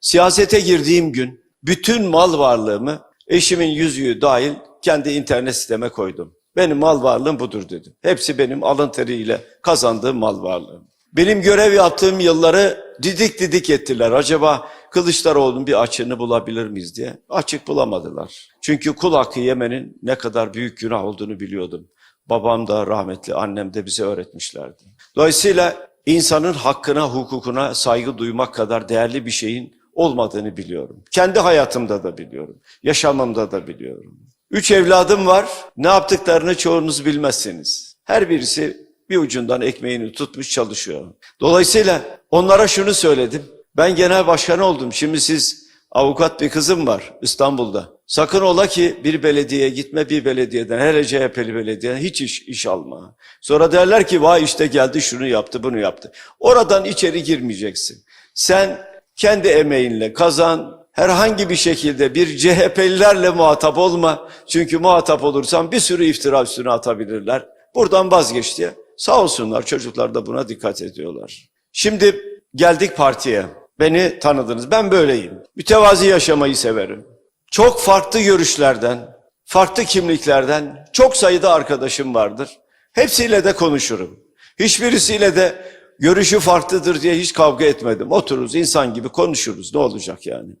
Siyasete girdiğim gün bütün mal varlığımı eşimin yüzüğü dahil kendi internet siteme koydum. Benim mal varlığım budur dedim. Hepsi benim alın teriyle kazandığım mal varlığım. Benim görev yaptığım yılları didik didik ettiler. Acaba Kılıçdaroğlu'nun bir açığını bulabilir miyiz diye. Açık bulamadılar. Çünkü kul hakkı yemenin ne kadar büyük günah olduğunu biliyordum. Babam da rahmetli, annem de bize öğretmişlerdi. Dolayısıyla insanın hakkına, hukukuna saygı duymak kadar değerli bir şeyin olmadığını biliyorum. Kendi hayatımda da biliyorum. Yaşamımda da biliyorum. Üç evladım var. Ne yaptıklarını çoğunuz bilmezsiniz. Her birisi bir ucundan ekmeğini tutmuş çalışıyor. Dolayısıyla onlara şunu söyledim. Ben genel başkan oldum. Şimdi siz avukat bir kızım var İstanbul'da. Sakın ola ki bir belediyeye gitme bir belediyeden, hele CHP'li belediyeden hiç iş, iş alma. Sonra derler ki vay işte geldi şunu yaptı bunu yaptı. Oradan içeri girmeyeceksin. Sen kendi emeğinle kazan, herhangi bir şekilde bir CHP'lilerle muhatap olma. Çünkü muhatap olursan bir sürü iftira üstüne atabilirler. Buradan vazgeç diye. Sağ olsunlar çocuklar da buna dikkat ediyorlar. Şimdi geldik partiye. Beni tanıdınız. Ben böyleyim. Mütevazi yaşamayı severim. Çok farklı görüşlerden, farklı kimliklerden çok sayıda arkadaşım vardır. Hepsiyle de konuşurum. Hiçbirisiyle de görüşü farklıdır diye hiç kavga etmedim. Otururuz insan gibi konuşuruz. Ne olacak yani?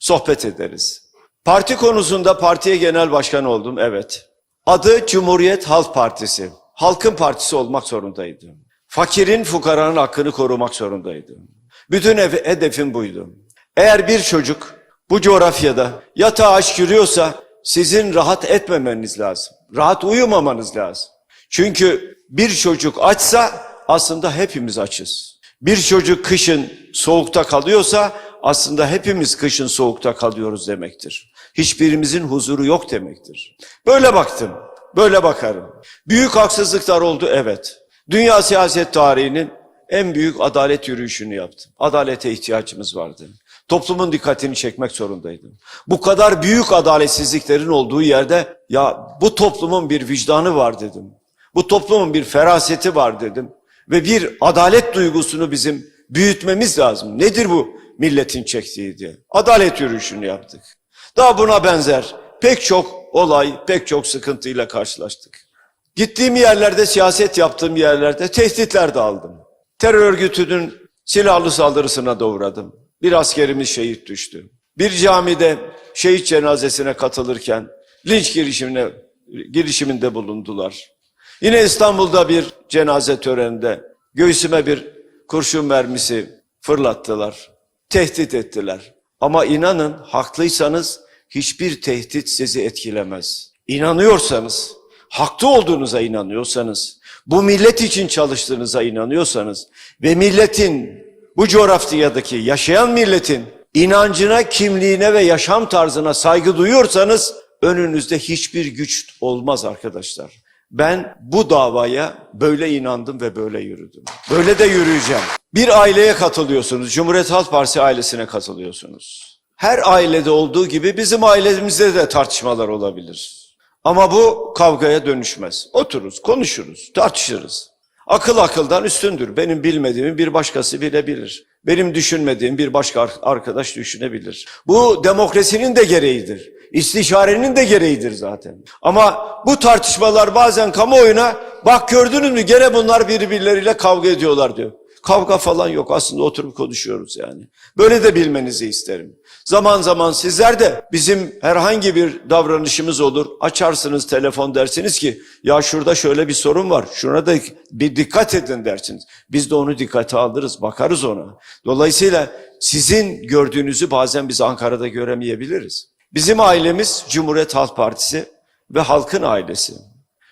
Sohbet ederiz. Parti konusunda partiye genel başkan oldum. Evet. Adı Cumhuriyet Halk Partisi. Halkın partisi olmak zorundaydı. Fakirin, fukaranın hakkını korumak zorundaydı. Bütün hedefim buydu. Eğer bir çocuk bu coğrafyada yatağa aç yürüyorsa sizin rahat etmemeniz lazım. Rahat uyumamanız lazım. Çünkü bir çocuk açsa aslında hepimiz açız. Bir çocuk kışın soğukta kalıyorsa aslında hepimiz kışın soğukta kalıyoruz demektir. Hiçbirimizin huzuru yok demektir. Böyle baktım, böyle bakarım. Büyük haksızlıklar oldu evet. Dünya siyaset tarihinin en büyük adalet yürüyüşünü yaptım. Adalete ihtiyacımız vardı. Toplumun dikkatini çekmek zorundaydım. Bu kadar büyük adaletsizliklerin olduğu yerde ya bu toplumun bir vicdanı var dedim. Bu toplumun bir feraseti var dedim. Ve bir adalet duygusunu bizim büyütmemiz lazım. Nedir bu milletin çektiği diye. Adalet yürüyüşünü yaptık. Daha buna benzer pek çok olay, pek çok sıkıntıyla karşılaştık. Gittiğim yerlerde, siyaset yaptığım yerlerde tehditler de aldım. Terör örgütünün silahlı saldırısına da. Bir askerimiz şehit düştü. Bir camide şehit cenazesine katılırken linç girişimine, girişiminde bulundular. Yine İstanbul'da bir cenaze töreninde göğsüme bir kurşun mermisi fırlattılar. Tehdit ettiler. Ama inanın haklıysanız hiçbir tehdit sizi etkilemez. İnanıyorsanız, haklı olduğunuza inanıyorsanız, bu millet için çalıştığınıza inanıyorsanız ve milletin, bu coğrafyadaki yaşayan milletin inancına, kimliğine ve yaşam tarzına saygı duyuyorsanız önünüzde hiçbir güç olmaz arkadaşlar. Ben bu davaya böyle inandım ve böyle yürüdüm. Böyle de yürüyeceğim. Bir aileye katılıyorsunuz. Cumhuriyet Halk Partisi ailesine katılıyorsunuz. Her ailede olduğu gibi bizim ailemizde de tartışmalar olabilir. Ama bu kavgaya dönüşmez. Otururuz, konuşuruz, tartışırız. Akıl akıldan üstündür. Benim bilmediğimi bir başkası bilebilir. Benim düşünmediğim bir başka ar- arkadaş düşünebilir. Bu demokrasinin de gereğidir. İstişarenin de gereğidir zaten. Ama bu tartışmalar bazen kamuoyuna bak gördünüz mü gene bunlar birbirleriyle kavga ediyorlar diyor. Kavga falan yok aslında oturup konuşuyoruz yani. Böyle de bilmenizi isterim. Zaman zaman sizler de bizim herhangi bir davranışımız olur. Açarsınız telefon dersiniz ki ya şurada şöyle bir sorun var. Şuna da bir dikkat edin dersiniz. Biz de onu dikkate alırız, bakarız ona. Dolayısıyla sizin gördüğünüzü bazen biz Ankara'da göremeyebiliriz. Bizim ailemiz Cumhuriyet Halk Partisi ve halkın ailesi.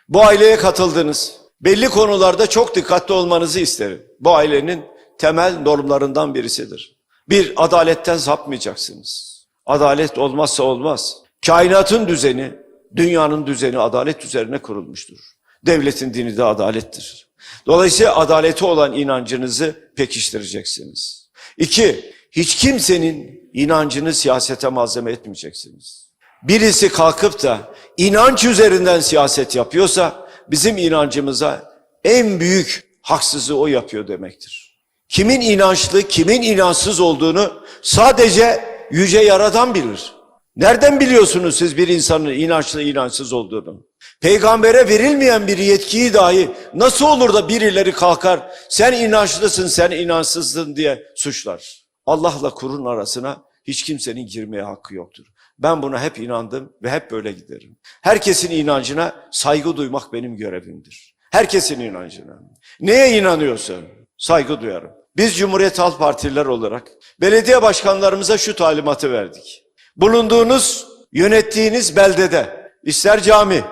Bu aileye katıldınız. Belli konularda çok dikkatli olmanızı isterim. Bu ailenin temel normlarından birisidir. Bir, adaletten sapmayacaksınız. Adalet olmazsa olmaz. Kainatın düzeni, dünyanın düzeni adalet üzerine kurulmuştur. Devletin dini de adalettir. Dolayısıyla adaleti olan inancınızı pekiştireceksiniz. İki, hiç kimsenin inancını siyasete malzeme etmeyeceksiniz. Birisi kalkıp da inanç üzerinden siyaset yapıyorsa bizim inancımıza en büyük haksızlığı o yapıyor demektir. Kimin inançlı, kimin inançsız olduğunu sadece yüce yaradan bilir. Nereden biliyorsunuz siz bir insanın inançlı, inançsız olduğunu? Peygambere verilmeyen bir yetkiyi dahi nasıl olur da birileri kalkar sen inançlısın, sen inançsızsın diye suçlar. Allah'la kurun arasına hiç kimsenin girmeye hakkı yoktur. Ben buna hep inandım ve hep böyle giderim. Herkesin inancına saygı duymak benim görevimdir. Herkesin inancına. Neye inanıyorsun? Saygı duyarım. Biz Cumhuriyet Halk Partililer olarak belediye başkanlarımıza şu talimatı verdik. Bulunduğunuz, yönettiğiniz beldede ister cami,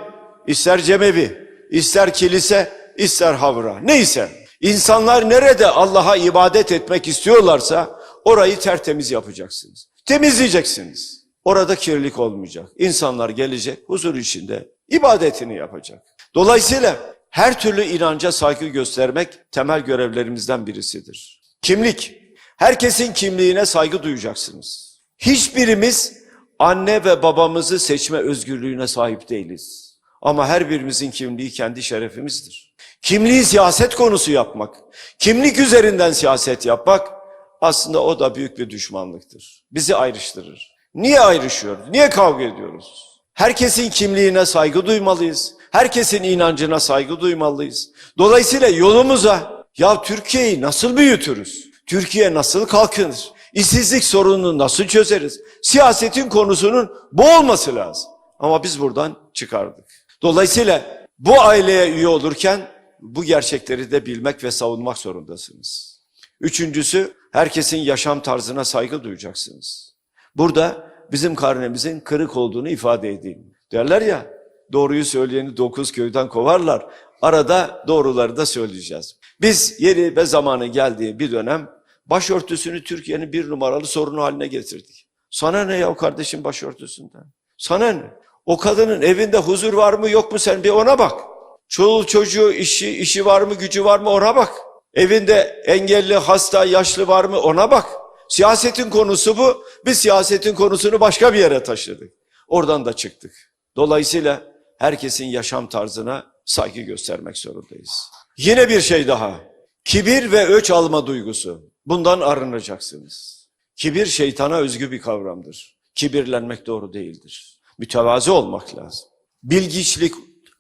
ister cemevi, ister kilise, ister havra neyse insanlar nerede Allah'a ibadet etmek istiyorlarsa orayı tertemiz yapacaksınız. Temizleyeceksiniz. Orada kirlilik olmayacak. İnsanlar gelecek huzur içinde ibadetini yapacak. Dolayısıyla her türlü inanca saygı göstermek temel görevlerimizden birisidir. Kimlik. Herkesin kimliğine saygı duyacaksınız. Hiçbirimiz anne ve babamızı seçme özgürlüğüne sahip değiliz. Ama her birimizin kimliği kendi şerefimizdir. Kimliği siyaset konusu yapmak, kimlik üzerinden siyaset yapmak aslında o da büyük bir düşmanlıktır. Bizi ayrıştırır. Niye ayrışıyoruz? Niye kavga ediyoruz? Herkesin kimliğine saygı duymalıyız. Herkesin inancına saygı duymalıyız. Dolayısıyla yolumuza ya Türkiye'yi nasıl büyütürüz? Türkiye nasıl kalkınır? İşsizlik sorununu nasıl çözeriz? Siyasetin konusunun bu olması lazım. Ama biz buradan çıkardık. Dolayısıyla bu aileye üye olurken bu gerçekleri de bilmek ve savunmak zorundasınız. Üçüncüsü herkesin yaşam tarzına saygı duyacaksınız. Burada bizim karnemizin kırık olduğunu ifade edeyim. Derler ya doğruyu söyleyeni dokuz köyden kovarlar. Arada doğruları da söyleyeceğiz. Biz yeri ve zamanı geldiği bir dönem başörtüsünü Türkiye'nin bir numaralı sorunu haline getirdik. Sana ne ya kardeşim başörtüsünden? Sana ne? O kadının evinde huzur var mı yok mu sen bir ona bak. Çoluğu çocuğu işi, işi var mı gücü var mı ona bak. Evinde engelli, hasta, yaşlı var mı ona bak. Siyasetin konusu bu. Biz siyasetin konusunu başka bir yere taşıdık. Oradan da çıktık. Dolayısıyla herkesin yaşam tarzına saygı göstermek zorundayız. Yine bir şey daha. Kibir ve öç alma duygusu. Bundan arınacaksınız. Kibir şeytana özgü bir kavramdır. Kibirlenmek doğru değildir. Mütevazi olmak lazım. Bilgiçlik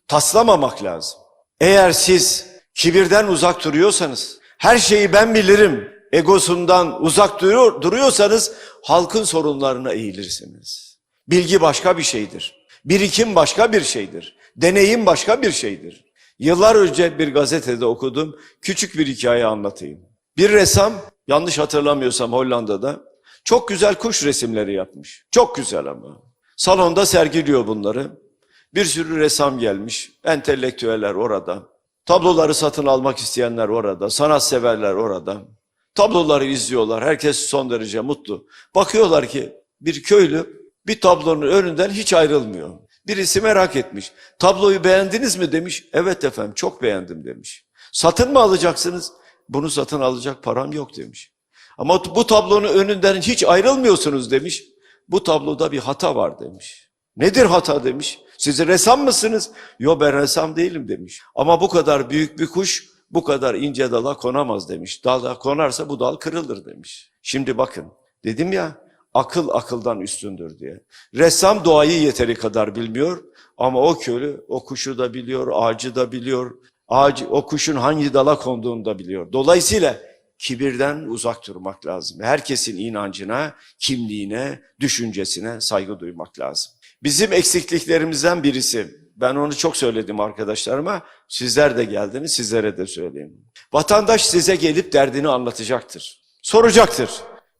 taslamamak lazım. Eğer siz kibirden uzak duruyorsanız, her şeyi ben bilirim egosundan uzak duruyor, duruyorsanız halkın sorunlarına eğilirsiniz. Bilgi başka bir şeydir. Birikim başka bir şeydir. Deneyim başka bir şeydir. Yıllar önce bir gazetede okudum. Küçük bir hikaye anlatayım. Bir ressam, yanlış hatırlamıyorsam Hollanda'da, çok güzel kuş resimleri yapmış. Çok güzel ama. Salonda sergiliyor bunları. Bir sürü ressam gelmiş. Entelektüeller orada. Tabloları satın almak isteyenler orada. Sanatseverler orada. Tabloları izliyorlar. Herkes son derece mutlu. Bakıyorlar ki bir köylü bir tablonun önünden hiç ayrılmıyor. Birisi merak etmiş. Tabloyu beğendiniz mi demiş. Evet efendim çok beğendim demiş. Satın mı alacaksınız? Bunu satın alacak param yok demiş. Ama bu tablonun önünden hiç ayrılmıyorsunuz demiş. Bu tabloda bir hata var demiş. Nedir hata demiş. Siz ressam mısınız? Yo ben ressam değilim demiş. Ama bu kadar büyük bir kuş bu kadar ince dala konamaz demiş. Dala konarsa bu dal kırılır demiş. Şimdi bakın dedim ya akıl akıldan üstündür diye. Ressam doğayı yeteri kadar bilmiyor ama o köylü o kuşu da biliyor, ağacı da biliyor. Ağacı, o kuşun hangi dala konduğunu da biliyor. Dolayısıyla kibirden uzak durmak lazım. Herkesin inancına, kimliğine, düşüncesine saygı duymak lazım. Bizim eksikliklerimizden birisi, ben onu çok söyledim arkadaşlarıma, sizler de geldiniz, sizlere de söyleyeyim. Vatandaş size gelip derdini anlatacaktır. Soracaktır.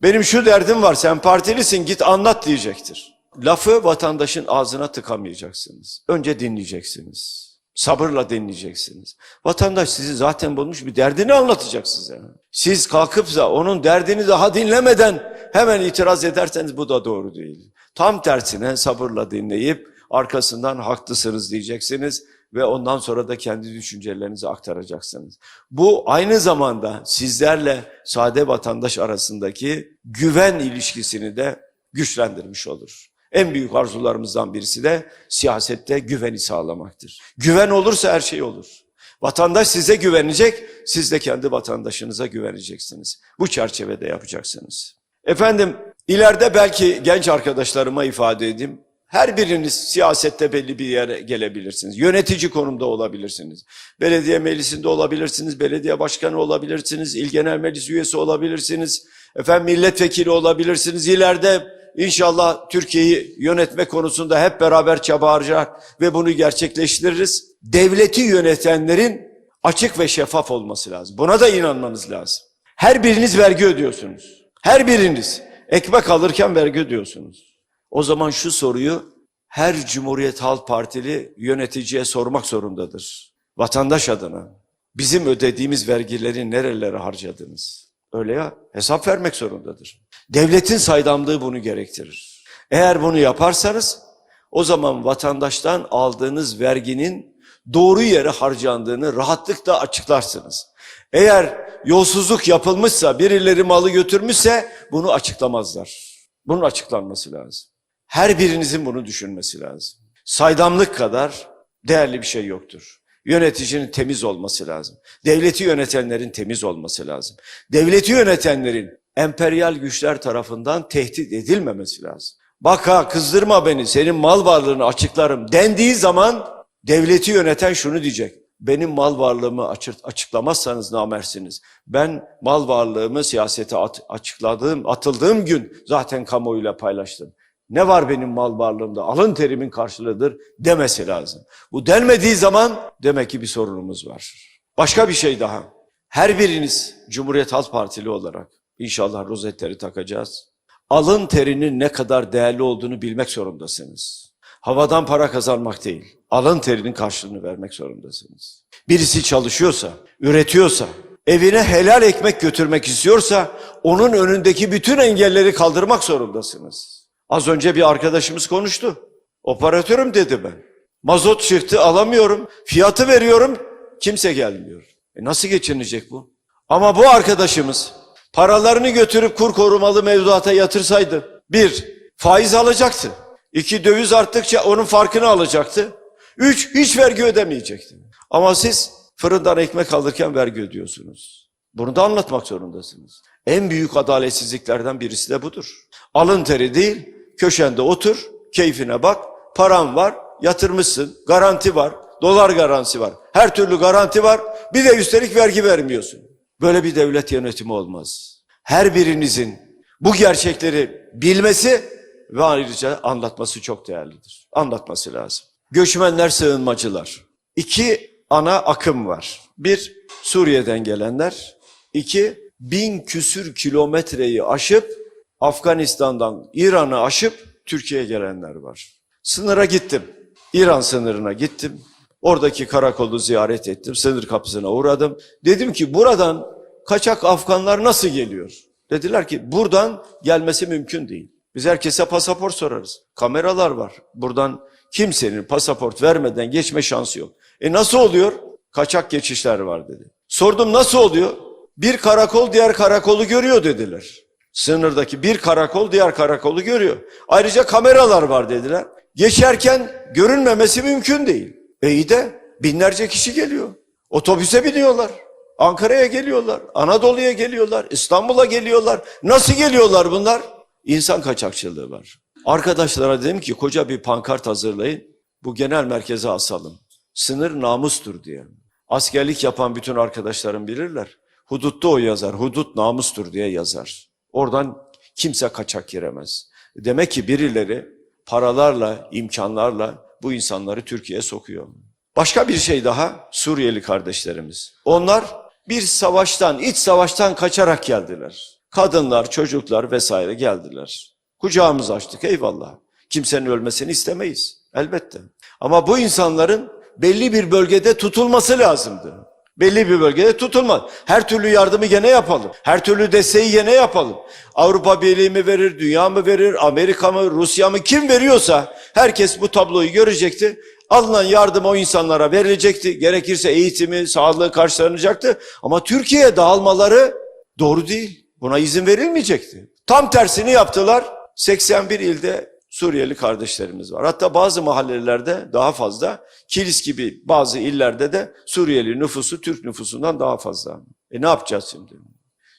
Benim şu derdim var, sen partilisin git anlat diyecektir. Lafı vatandaşın ağzına tıkamayacaksınız. Önce dinleyeceksiniz. Sabırla dinleyeceksiniz. Vatandaş sizi zaten bulmuş bir derdini anlatacak size. Siz kalkıp da onun derdini daha dinlemeden hemen itiraz ederseniz bu da doğru değil. Tam tersine sabırla dinleyip arkasından haklısınız diyeceksiniz ve ondan sonra da kendi düşüncelerinizi aktaracaksınız. Bu aynı zamanda sizlerle sade vatandaş arasındaki güven ilişkisini de güçlendirmiş olur. En büyük arzularımızdan birisi de siyasette güveni sağlamaktır. Güven olursa her şey olur. Vatandaş size güvenecek, siz de kendi vatandaşınıza güveneceksiniz. Bu çerçevede yapacaksınız. Efendim, ileride belki genç arkadaşlarıma ifade edeyim. Her biriniz siyasette belli bir yere gelebilirsiniz. Yönetici konumda olabilirsiniz. Belediye meclisinde olabilirsiniz, belediye başkanı olabilirsiniz, il genel meclis üyesi olabilirsiniz. Efendim milletvekili olabilirsiniz. İleride inşallah Türkiye'yi yönetme konusunda hep beraber çaba harcar ve bunu gerçekleştiririz. Devleti yönetenlerin açık ve şeffaf olması lazım. Buna da inanmanız lazım. Her biriniz vergi ödüyorsunuz. Her biriniz ekmek alırken vergi ödüyorsunuz. O zaman şu soruyu her Cumhuriyet Halk Partili yöneticiye sormak zorundadır. Vatandaş adına bizim ödediğimiz vergileri nerelere harcadınız? Öyle ya hesap vermek zorundadır. Devletin saydamlığı bunu gerektirir. Eğer bunu yaparsanız o zaman vatandaştan aldığınız verginin doğru yere harcandığını rahatlıkla açıklarsınız. Eğer yolsuzluk yapılmışsa, birileri malı götürmüşse bunu açıklamazlar. Bunun açıklanması lazım. Her birinizin bunu düşünmesi lazım. Saydamlık kadar değerli bir şey yoktur. Yöneticinin temiz olması lazım. Devleti yönetenlerin temiz olması lazım. Devleti yönetenlerin emperyal güçler tarafından tehdit edilmemesi lazım. Bak ha kızdırma beni senin mal varlığını açıklarım dendiği zaman devleti yöneten şunu diyecek. Benim mal varlığımı açık, açıklamazsanız namersiniz. Ben mal varlığımı siyasete at, açıkladığım, atıldığım gün zaten kamuoyuyla paylaştım. Ne var benim mal varlığımda? Alın terimin karşılığıdır demesi lazım. Bu denmediği zaman demek ki bir sorunumuz var. Başka bir şey daha. Her biriniz Cumhuriyet Halk Partili olarak inşallah rozetleri takacağız. Alın terinin ne kadar değerli olduğunu bilmek zorundasınız. Havadan para kazanmak değil, alın terinin karşılığını vermek zorundasınız. Birisi çalışıyorsa, üretiyorsa, evine helal ekmek götürmek istiyorsa onun önündeki bütün engelleri kaldırmak zorundasınız. Az önce bir arkadaşımız konuştu. Operatörüm dedi ben. Mazot çıktı alamıyorum. Fiyatı veriyorum. Kimse gelmiyor. E nasıl geçinecek bu? Ama bu arkadaşımız paralarını götürüp kur korumalı mevduata yatırsaydı bir faiz alacaktı. İki döviz arttıkça onun farkını alacaktı. Üç hiç vergi ödemeyecekti. Ama siz fırından ekmek alırken vergi ödüyorsunuz. Bunu da anlatmak zorundasınız. En büyük adaletsizliklerden birisi de budur. Alın teri değil, köşende otur, keyfine bak, paran var, yatırmışsın, garanti var, dolar garantisi var. Her türlü garanti var, bir de üstelik vergi vermiyorsun. Böyle bir devlet yönetimi olmaz. Her birinizin bu gerçekleri bilmesi ve ayrıca anlatması çok değerlidir. Anlatması lazım. Göçmenler, sığınmacılar. İki ana akım var. Bir, Suriye'den gelenler. İki, bin küsür kilometreyi aşıp Afganistan'dan İran'ı aşıp Türkiye'ye gelenler var. Sınıra gittim. İran sınırına gittim. Oradaki karakolu ziyaret ettim. Sınır kapısına uğradım. Dedim ki buradan kaçak Afganlar nasıl geliyor? Dediler ki buradan gelmesi mümkün değil. Biz herkese pasaport sorarız. Kameralar var. Buradan kimsenin pasaport vermeden geçme şansı yok. E nasıl oluyor? Kaçak geçişler var dedi. Sordum nasıl oluyor? Bir karakol diğer karakolu görüyor dediler. Sınırdaki bir karakol diğer karakolu görüyor. Ayrıca kameralar var dediler. Geçerken görünmemesi mümkün değil. E iyi de binlerce kişi geliyor. Otobüse biniyorlar. Ankara'ya geliyorlar. Anadolu'ya geliyorlar. İstanbul'a geliyorlar. Nasıl geliyorlar bunlar? İnsan kaçakçılığı var. Arkadaşlara dedim ki koca bir pankart hazırlayın. Bu genel merkeze asalım. Sınır namustur diye. Askerlik yapan bütün arkadaşlarım bilirler. Hudutta o yazar. Hudut namustur diye yazar. Oradan kimse kaçak giremez. Demek ki birileri paralarla, imkanlarla bu insanları Türkiye'ye sokuyor. Başka bir şey daha Suriyeli kardeşlerimiz. Onlar bir savaştan, iç savaştan kaçarak geldiler. Kadınlar, çocuklar vesaire geldiler. Kucağımızı açtık eyvallah. Kimsenin ölmesini istemeyiz elbette. Ama bu insanların belli bir bölgede tutulması lazımdı. Belli bir bölgede tutulmaz. Her türlü yardımı gene yapalım. Her türlü desteği gene yapalım. Avrupa Birliği mi verir, dünya mı verir, Amerika mı, Rusya mı kim veriyorsa herkes bu tabloyu görecekti. Alınan yardım o insanlara verilecekti. Gerekirse eğitimi, sağlığı karşılanacaktı. Ama Türkiye'ye dağılmaları doğru değil. Buna izin verilmeyecekti. Tam tersini yaptılar. 81 ilde Suriyeli kardeşlerimiz var. Hatta bazı mahallelerde daha fazla, Kilis gibi bazı illerde de Suriyeli nüfusu Türk nüfusundan daha fazla. E ne yapacağız şimdi?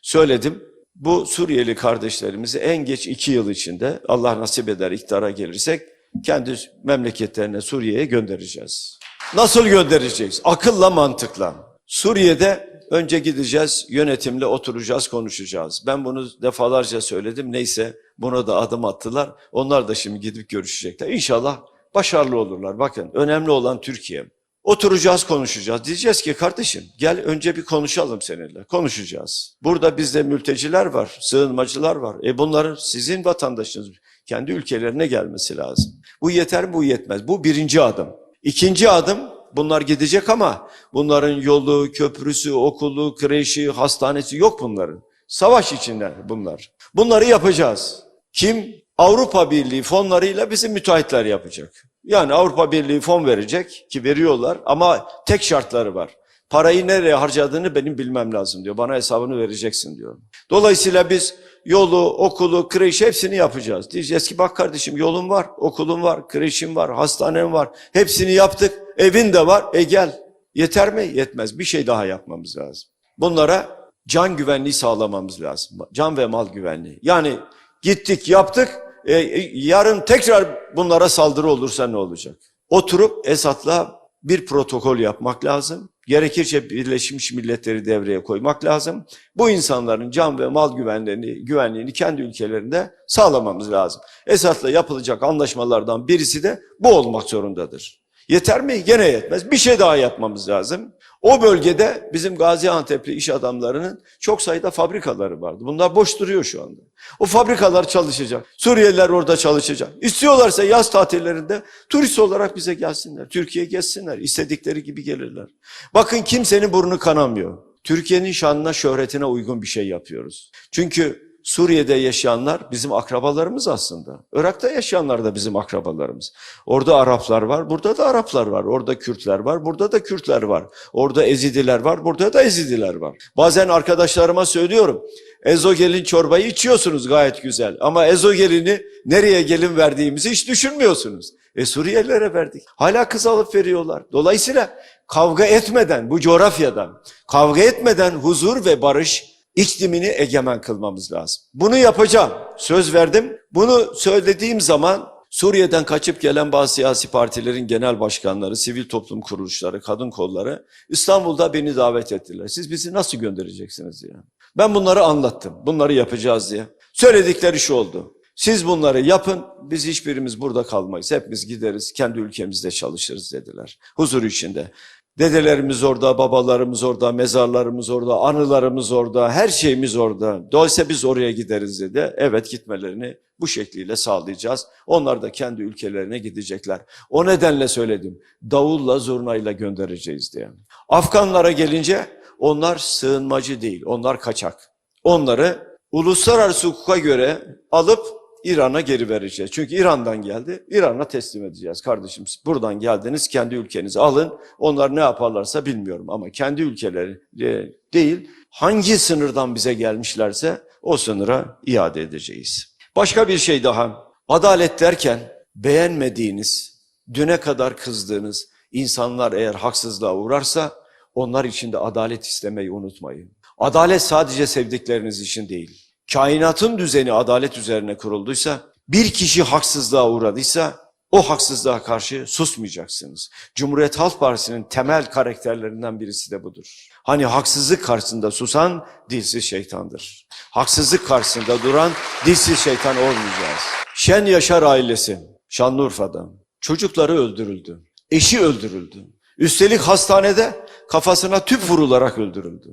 Söyledim. Bu Suriyeli kardeşlerimizi en geç iki yıl içinde Allah nasip eder iktidara gelirsek kendi memleketlerine Suriye'ye göndereceğiz. Nasıl göndereceğiz? Akılla mantıkla. Suriye'de önce gideceğiz, yönetimle oturacağız, konuşacağız. Ben bunu defalarca söyledim. Neyse buna da adım attılar. Onlar da şimdi gidip görüşecekler. İnşallah başarılı olurlar. Bakın önemli olan Türkiye. Oturacağız, konuşacağız. Diyeceğiz ki kardeşim gel önce bir konuşalım seninle. Konuşacağız. Burada bizde mülteciler var, sığınmacılar var. E bunların sizin vatandaşınız kendi ülkelerine gelmesi lazım. Bu yeter mi? Bu yetmez. Bu birinci adım. İkinci adım bunlar gidecek ama bunların yolu, köprüsü, okulu, kreşi, hastanesi yok bunların. Savaş içinde bunlar. Bunları yapacağız. Kim? Avrupa Birliği fonlarıyla bizim müteahhitler yapacak. Yani Avrupa Birliği fon verecek ki veriyorlar ama tek şartları var. Parayı nereye harcadığını benim bilmem lazım diyor. Bana hesabını vereceksin diyor. Dolayısıyla biz yolu, okulu, kreş hepsini yapacağız. Diyeceğiz ki bak kardeşim yolun var, okulun var, kreşin var, hastanen var. Hepsini yaptık. Evin de var. E gel. Yeter mi? Yetmez. Bir şey daha yapmamız lazım. Bunlara can güvenliği sağlamamız lazım. Can ve mal güvenliği. Yani gittik yaptık. E, e, yarın tekrar bunlara saldırı olursa ne olacak? Oturup Esad'la bir protokol yapmak lazım. Gerekirse Birleşmiş Milletleri devreye koymak lazım. Bu insanların can ve mal güvenliğini, güvenliğini kendi ülkelerinde sağlamamız lazım. Esad'la yapılacak anlaşmalardan birisi de bu olmak zorundadır. Yeter mi? Gene yetmez. Bir şey daha yapmamız lazım. O bölgede bizim Gaziantep'li iş adamlarının çok sayıda fabrikaları vardı. Bunlar boş duruyor şu anda. O fabrikalar çalışacak. Suriyeliler orada çalışacak. İstiyorlarsa yaz tatillerinde turist olarak bize gelsinler. Türkiye'ye gezsinler. İstedikleri gibi gelirler. Bakın kimsenin burnu kanamıyor. Türkiye'nin şanına, şöhretine uygun bir şey yapıyoruz. Çünkü Suriye'de yaşayanlar bizim akrabalarımız aslında. Irak'ta yaşayanlar da bizim akrabalarımız. Orada Araplar var, burada da Araplar var. Orada Kürtler var, burada da Kürtler var. Orada Ezidiler var, burada da Ezidiler var. Bazen arkadaşlarıma söylüyorum. Ezogelin çorbayı içiyorsunuz gayet güzel. Ama ezogelini nereye gelin verdiğimizi hiç düşünmüyorsunuz. E Suriyelilere verdik. Hala kız alıp veriyorlar. Dolayısıyla kavga etmeden bu coğrafyadan, kavga etmeden huzur ve barış iklimini egemen kılmamız lazım. Bunu yapacağım. Söz verdim. Bunu söylediğim zaman Suriye'den kaçıp gelen bazı siyasi partilerin genel başkanları, sivil toplum kuruluşları, kadın kolları İstanbul'da beni davet ettiler. Siz bizi nasıl göndereceksiniz diye. Ben bunları anlattım. Bunları yapacağız diye. Söyledikleri şu oldu. Siz bunları yapın, biz hiçbirimiz burada kalmayız. Hepimiz gideriz, kendi ülkemizde çalışırız dediler. Huzur içinde. Dedelerimiz orada, babalarımız orada, mezarlarımız orada, anılarımız orada, her şeyimiz orada. Dolayısıyla biz oraya gideriz dedi. Evet gitmelerini bu şekliyle sağlayacağız. Onlar da kendi ülkelerine gidecekler. O nedenle söyledim. Davulla, zurnayla göndereceğiz diye. Afganlara gelince onlar sığınmacı değil, onlar kaçak. Onları uluslararası hukuka göre alıp İran'a geri vereceğiz. Çünkü İran'dan geldi, İran'a teslim edeceğiz. Kardeşim buradan geldiniz, kendi ülkenize alın. Onlar ne yaparlarsa bilmiyorum ama kendi ülkeleri e, değil, hangi sınırdan bize gelmişlerse o sınıra iade edeceğiz. Başka bir şey daha. Adalet derken beğenmediğiniz, düne kadar kızdığınız insanlar eğer haksızlığa uğrarsa onlar için de adalet istemeyi unutmayın. Adalet sadece sevdikleriniz için değil kainatın düzeni adalet üzerine kurulduysa, bir kişi haksızlığa uğradıysa o haksızlığa karşı susmayacaksınız. Cumhuriyet Halk Partisi'nin temel karakterlerinden birisi de budur. Hani haksızlık karşısında susan dilsiz şeytandır. Haksızlık karşısında duran dilsiz şeytan olmayacağız. Şen Yaşar ailesi Şanlıurfa'da çocukları öldürüldü. Eşi öldürüldü. Üstelik hastanede kafasına tüp vurularak öldürüldü.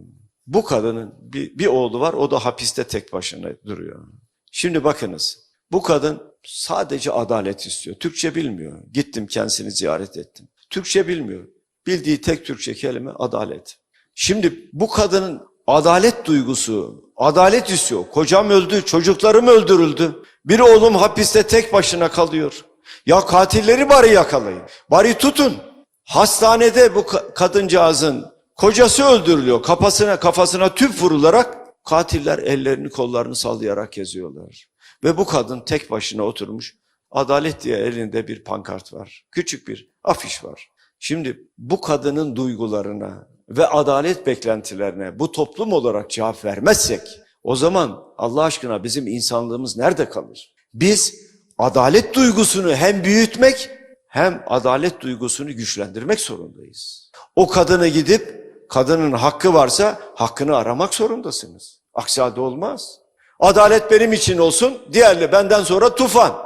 Bu kadının bir, bir oğlu var, o da hapiste tek başına duruyor. Şimdi bakınız, bu kadın sadece adalet istiyor. Türkçe bilmiyor. Gittim kendisini ziyaret ettim. Türkçe bilmiyor. Bildiği tek Türkçe kelime adalet. Şimdi bu kadının adalet duygusu, adalet istiyor. Kocam öldü, çocuklarım öldürüldü. Bir oğlum hapiste tek başına kalıyor. Ya katilleri bari yakalayın. Bari tutun. Hastanede bu kadıncağızın Kocası öldürülüyor. Kafasına kafasına tüp vurularak katiller ellerini kollarını sallayarak geziyorlar. Ve bu kadın tek başına oturmuş Adalet diye elinde bir pankart var. Küçük bir afiş var. Şimdi bu kadının duygularına ve adalet beklentilerine bu toplum olarak cevap vermezsek o zaman Allah aşkına bizim insanlığımız nerede kalır? Biz adalet duygusunu hem büyütmek hem adalet duygusunu güçlendirmek zorundayız. O kadını gidip kadının hakkı varsa hakkını aramak zorundasınız. Aksi halde olmaz. Adalet benim için olsun, diğerle benden sonra tufan.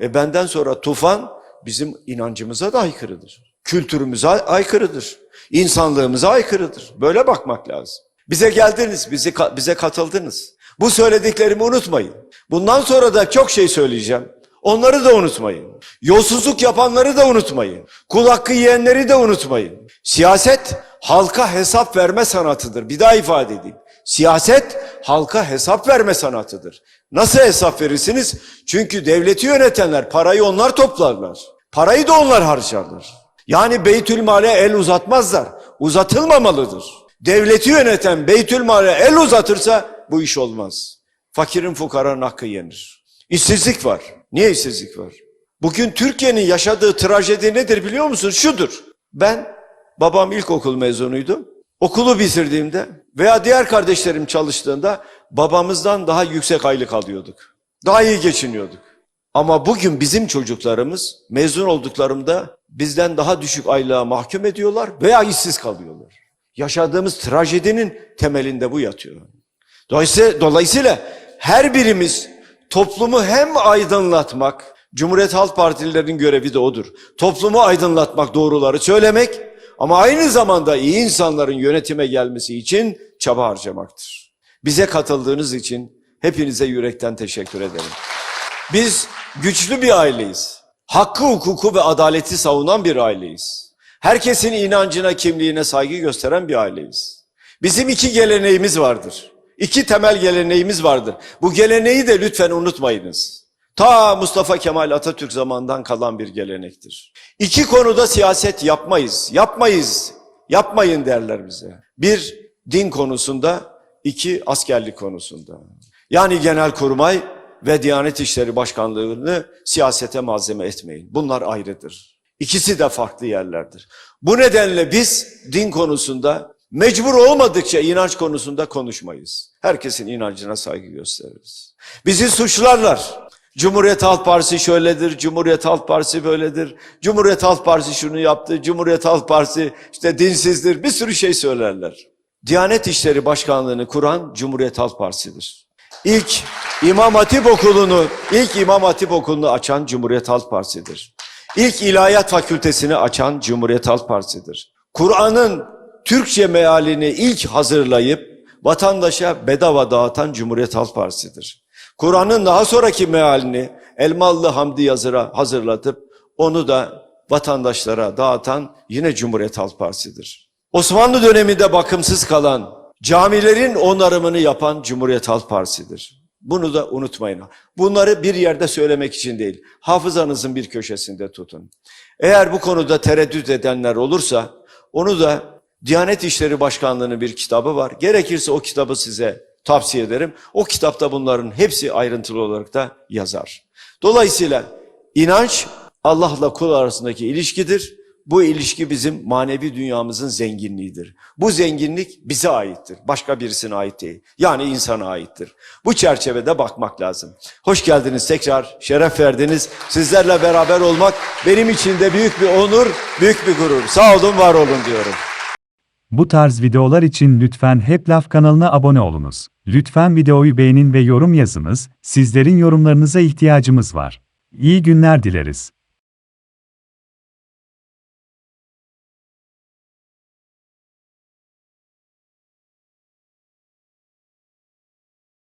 E benden sonra tufan bizim inancımıza da aykırıdır. Kültürümüze aykırıdır. İnsanlığımıza aykırıdır. Böyle bakmak lazım. Bize geldiniz, bizi, bize katıldınız. Bu söylediklerimi unutmayın. Bundan sonra da çok şey söyleyeceğim. Onları da unutmayın. Yolsuzluk yapanları da unutmayın. Kul hakkı yiyenleri de unutmayın. Siyaset halka hesap verme sanatıdır. Bir daha ifade edeyim. Siyaset halka hesap verme sanatıdır. Nasıl hesap verirsiniz? Çünkü devleti yönetenler parayı onlar toplarlar. Parayı da onlar harcarlar. Yani Beytülmal'e el uzatmazlar. Uzatılmamalıdır. Devleti yöneten Beytülmal'e el uzatırsa bu iş olmaz. Fakirin fukaranın hakkı yenir. İşsizlik var. Niye işsizlik var? Bugün Türkiye'nin yaşadığı trajedi nedir biliyor musunuz? Şudur. Ben babam ilkokul mezunuydu. Okulu bitirdiğimde veya diğer kardeşlerim çalıştığında babamızdan daha yüksek aylık alıyorduk. Daha iyi geçiniyorduk. Ama bugün bizim çocuklarımız mezun olduklarında bizden daha düşük aylığa mahkum ediyorlar veya işsiz kalıyorlar. Yaşadığımız trajedinin temelinde bu yatıyor. Dolayısıyla, dolayısıyla her birimiz toplumu hem aydınlatmak, Cumhuriyet Halk Partililerinin görevi de odur. Toplumu aydınlatmak, doğruları söylemek ama aynı zamanda iyi insanların yönetime gelmesi için çaba harcamaktır. Bize katıldığınız için hepinize yürekten teşekkür ederim. Biz güçlü bir aileyiz. Hakkı, hukuku ve adaleti savunan bir aileyiz. Herkesin inancına, kimliğine saygı gösteren bir aileyiz. Bizim iki geleneğimiz vardır. İki temel geleneğimiz vardır. Bu geleneği de lütfen unutmayınız. Ta Mustafa Kemal Atatürk zamanından kalan bir gelenektir. İki konuda siyaset yapmayız, yapmayız, yapmayın derler bize. Bir, din konusunda, iki, askerlik konusunda. Yani Genelkurmay ve Diyanet İşleri Başkanlığı'nı siyasete malzeme etmeyin. Bunlar ayrıdır. İkisi de farklı yerlerdir. Bu nedenle biz din konusunda mecbur olmadıkça inanç konusunda konuşmayız. Herkesin inancına saygı gösteririz. Bizi suçlarlar. Cumhuriyet Halk Partisi şöyledir, Cumhuriyet Halk Partisi böyledir, Cumhuriyet Halk Partisi şunu yaptı, Cumhuriyet Halk Partisi işte dinsizdir, bir sürü şey söylerler. Diyanet İşleri Başkanlığı'nı kuran Cumhuriyet Halk Partisi'dir. İlk İmam Hatip Okulu'nu, ilk İmam Hatip Okulu'nu açan Cumhuriyet Halk Partisi'dir. İlk İlahiyat Fakültesini açan Cumhuriyet Halk Partisi'dir. Kur'an'ın Türkçe mealini ilk hazırlayıp vatandaşa bedava dağıtan Cumhuriyet Halk Partisi'dir. Kur'an'ın daha sonraki mealini Elmalı Hamdi Yazır'a hazırlatıp onu da vatandaşlara dağıtan yine Cumhuriyet Halk Partisi'dir. Osmanlı döneminde bakımsız kalan camilerin onarımını yapan Cumhuriyet Halk Partisi'dir. Bunu da unutmayın. Bunları bir yerde söylemek için değil, hafızanızın bir köşesinde tutun. Eğer bu konuda tereddüt edenler olursa onu da Diyanet İşleri Başkanlığı'nın bir kitabı var. Gerekirse o kitabı size tavsiye ederim. O kitapta bunların hepsi ayrıntılı olarak da yazar. Dolayısıyla inanç Allah'la kul arasındaki ilişkidir. Bu ilişki bizim manevi dünyamızın zenginliğidir. Bu zenginlik bize aittir. Başka birisine ait değil. Yani insana aittir. Bu çerçevede bakmak lazım. Hoş geldiniz tekrar. Şeref verdiniz. Sizlerle beraber olmak benim için de büyük bir onur, büyük bir gurur. Sağ olun, var olun diyorum. Bu tarz videolar için lütfen Hep Laf kanalına abone olunuz. Lütfen videoyu beğenin ve yorum yazınız, sizlerin yorumlarınıza ihtiyacımız var. İyi günler dileriz.